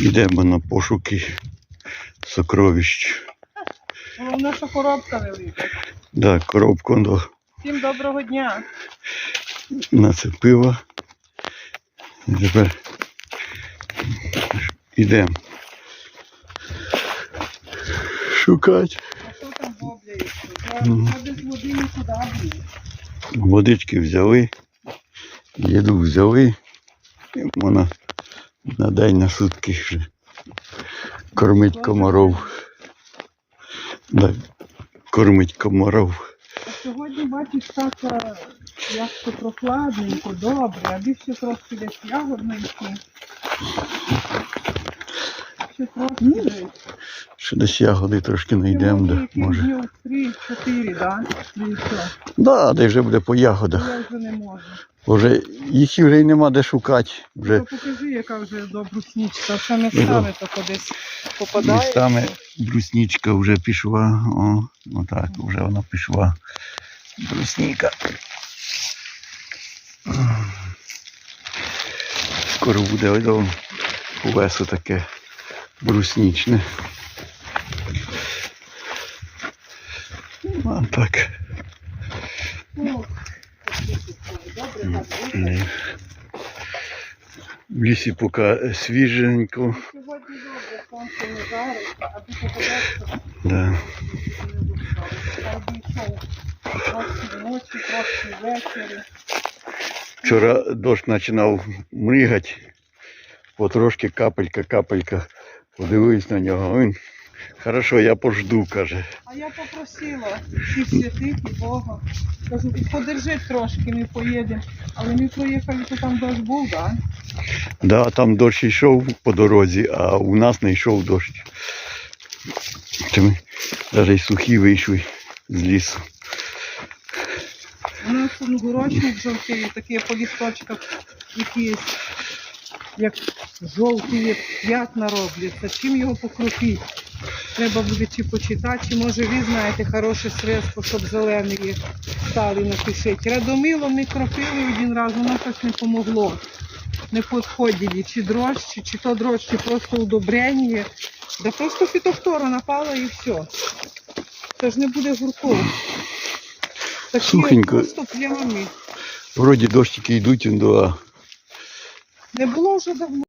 Йдемо на пошуки сокровищ. Головне, що коробка велика. Да, коробку до Всім доброго дня. нацепила. І Тепер йдемо. Шукати. А що там бобляється? Мгм. Без води нікуди. Водички взяли, їду взяли. І вона на день на сутки вже кормить комаров. Да, кормить комаров. А сьогодні бачиш так, е, прохладненько, добре, а більше трошки десь ягодненько. Ще трошки десь. Ще десь ягоди трошки знайдемо, да, може. три-чотири, да? І все. Да, де вже буде по Я ягодах. вже не можу. Вже їх вже й нема де шукати. Вже То покажи, яка вже добруснічка. Все містами то десь попадає. містами бруснічка вже пішла. О, отак, вже вона пішла. Брусніка. Скоро буде ось колесо таке бруснічне. А так. О, Добре. В лісі поки свіженько. Сьогодні добре, сонце не жарить, а ти попадешся, Да. трошки вночі, трошки ввечері. Вчора дощ починав мригати, потрошки капелька, капелька. Подивився на нього. Він, хорошо, я пожду, каже. А я попросила всіх святих і Бога. Кажу, подержи трошки, ми поїдемо. Але ми проїхали, то там дощ був, так? Да, там дощ йшов по дорозі, а у нас не йшов дощ. Чи ми навіть сухі вийшли з лісу. У нас он горочник жовтий, такі по лісточках якісь, як жовті п'ятна робляться. Чим його покропити? Треба буде чи почитати, чи може ви знаєте хороше средство, щоб зелені стали напишіть. Радомило ми кропили один раз, воно щось не помогло. Не підходили, чи дрожчі, чи то дрожчі, просто удобрення. Да просто фітофтора напала і все. Це ж не буде гурко. Такі Сухенько. просто плями. Вроді дощики йдуть, а Не було вже давно.